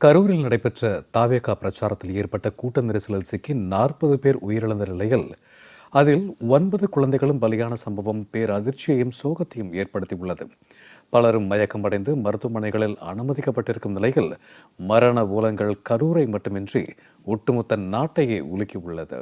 கரூரில் நடைபெற்ற தாவேகா பிரச்சாரத்தில் ஏற்பட்ட கூட்ட நெரிசலில் சிக்கி நாற்பது பேர் உயிரிழந்த நிலையில் அதில் ஒன்பது குழந்தைகளும் பலியான சம்பவம் பேரதிர்ச்சியையும் சோகத்தையும் ஏற்படுத்தியுள்ளது. பலரும் மயக்கமடைந்து மருத்துவமனைகளில் அனுமதிக்கப்பட்டிருக்கும் நிலையில் மரண ஊலங்கள் கரூரை மட்டுமின்றி ஒட்டுமொத்த நாட்டையே உலுக்கியுள்ளது.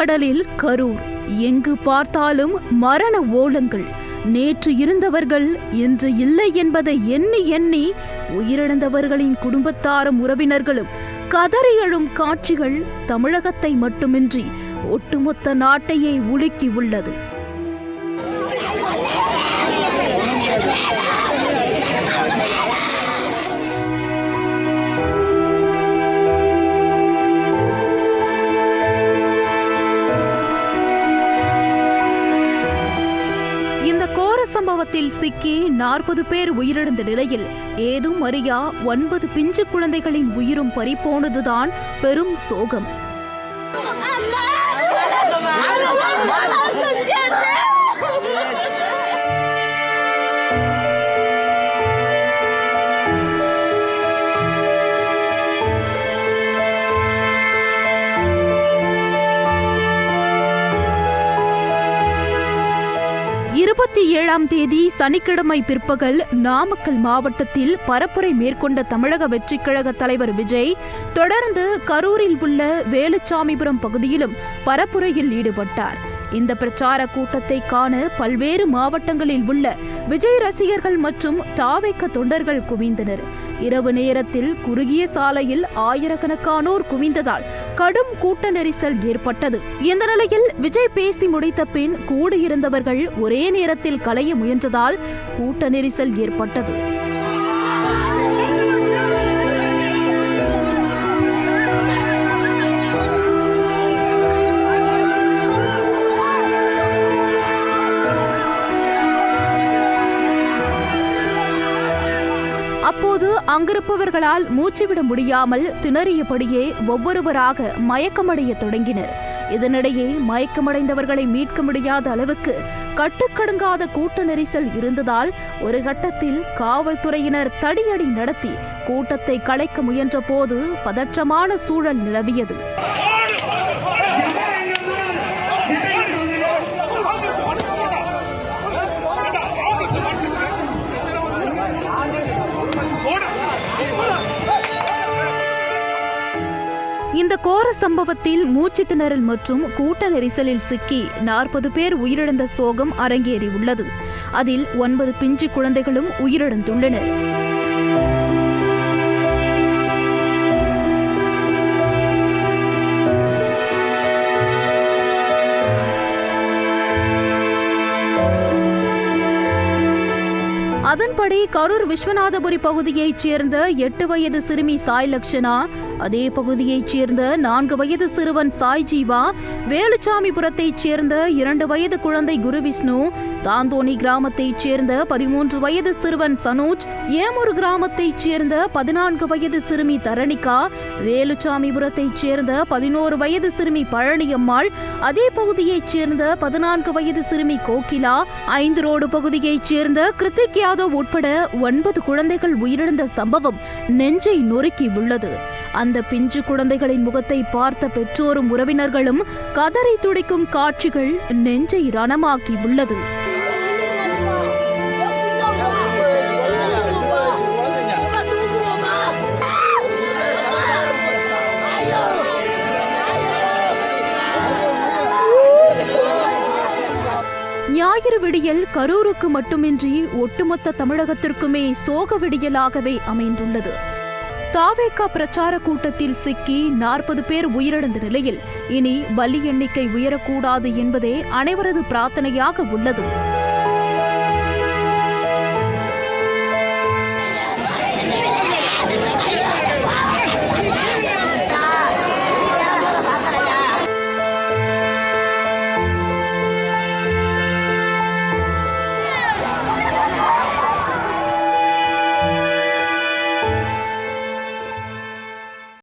கடலில் கரூர். எங்கு பார்த்தாலும் மரண ஓலங்கள். நேற்று இருந்தவர்கள் இன்று இல்லை என்பதை எண்ணி எண்ணி உயிரிழந்தவர்களின் குடும்பத்தாரும் உறவினர்களும் கதறி எழும் காட்சிகள் தமிழகத்தை மட்டுமின்றி ஒட்டுமொத்த நாட்டையே உலுக்கி உள்ளது. சம்பவத்தில் சிக்கி நாற்பது பேர் உயிரிழந்த நிலையில் ஏதும் அறியா ஒன்பது பிஞ்சு குழந்தைகளின் உயிரும் பறிபோனதுதான் பெரும் சோகம் இருபத்தி ஏழாம் தேதி சனிக்கிழமை பிற்பகல் நாமக்கல் மாவட்டத்தில் பரப்புரை மேற்கொண்ட தமிழக வெற்றிக் கழக தலைவர் விஜய் தொடர்ந்து கரூரில் உள்ள வேலுச்சாமிபுரம் பகுதியிலும் பரப்புரையில் ஈடுபட்டார். இந்த பிரச்சார கூட்டத்தை காண பல்வேறு மாவட்டங்களில் உள்ள விஜய் ரசிகர்கள் மற்றும் தாவைக்க தொண்டர்கள் குவிந்தனர். இரவு நேரத்தில் குறுகிய சாலையில் ஆயிரக்கணக்கானோர் குவிந்ததால் கடும் கூட்ட நெரிசல் ஏற்பட்டது. இந்த நிலையில் விஜய் பேசி முடித்த பின் கூடியிருந்தவர்கள் ஒரே நேரத்தில் கலைய முயன்றதால் கூட்ட நெரிசல் ஏற்பட்டது. அங்கிருப்பவர்களால் மூச்சுவிட முடியாமல் திணறியபடியே ஒவ்வொருவராக மயக்கமடைய தொடங்கினர். இதனிடையே மயக்கமடைந்தவர்களை மீட்க முடியாத அளவுக்கு கட்டுக்கடுங்காத கூட்ட நெரிசல் இருந்ததால் ஒரு கட்டத்தில் காவல்துறையினர் தடியடி நடத்தி கூட்டத்தை கலைக்க முயன்ற போது பதற்றமான சூழல் நிலவியது. இந்த கோர சம்பவத்தில் மூச்சு திணறல் மற்றும் கூட்ட நெரிசலில் சிக்கி நாற்பது பேர் உயிரிழந்த சோகம் அரங்கேறியுள்ளது. அதில் ஒன்பது பிஞ்சு குழந்தைகளும் உயிரிழந்துள்ளனர். இதன்படி கரூர் விஸ்வநாதபுரி பகுதியைச் சேர்ந்த எட்டு வயது சிறுமி சாய் லக்ஷனா அதே பகுதியைச் சேர்ந்த நான்கு வயது சிறுவன் சாய் ஜீவா வேலுச்சாமிபுரத்தைச் சேர்ந்த இரண்டு வயது குழந்தை குருவிஷ்ணு தாந்தோணி கிராமத்தைச் சேர்ந்த பதிமூன்று வயது சிறுவன் சனோஜ் ஏமூர் கிராமத்தைச் சேர்ந்த பதினான்கு வயது சிறுமி தரணிகா வேலுச்சாமிபுரத்தைச் சேர்ந்த பதினோரு வயது சிறுமி பழனியம்மாள் அதே பகுதியைச் சேர்ந்த பதினான்கு வயது சிறுமி கோகிலா ஐந்து ரோடு பகுதியைச் சேர்ந்த கிருத்திக் யாதவ் உட்பட ஒன்பது குழந்தைகள் உயிரிழந்த சம்பவம் நெஞ்சை நொறுக்கி உள்ளது அந்த பிஞ்சு குழந்தைகளின் முகத்தை பார்த்த பெற்றோரும் உறவினர்களும் கதறி துடிக்கும் காட்சிகள் நெஞ்சை ரணமாக்கி உள்ளது ஞாயிறு விடியல் கரூருக்கு மட்டுமின்றி ஒட்டுமொத்த தமிழகத்திற்குமே சோக விடியலாகவே அமைந்துள்ளது. தாவேகா பிரச்சார கூட்டத்தில் சிக்கி நாற்பது பேர் உயிரிழந்த நிலையில் இனி பலி எண்ணிக்கை உயரக்கூடாது என்பதே அனைவரது பிரார்த்தனையாக உள்ளது.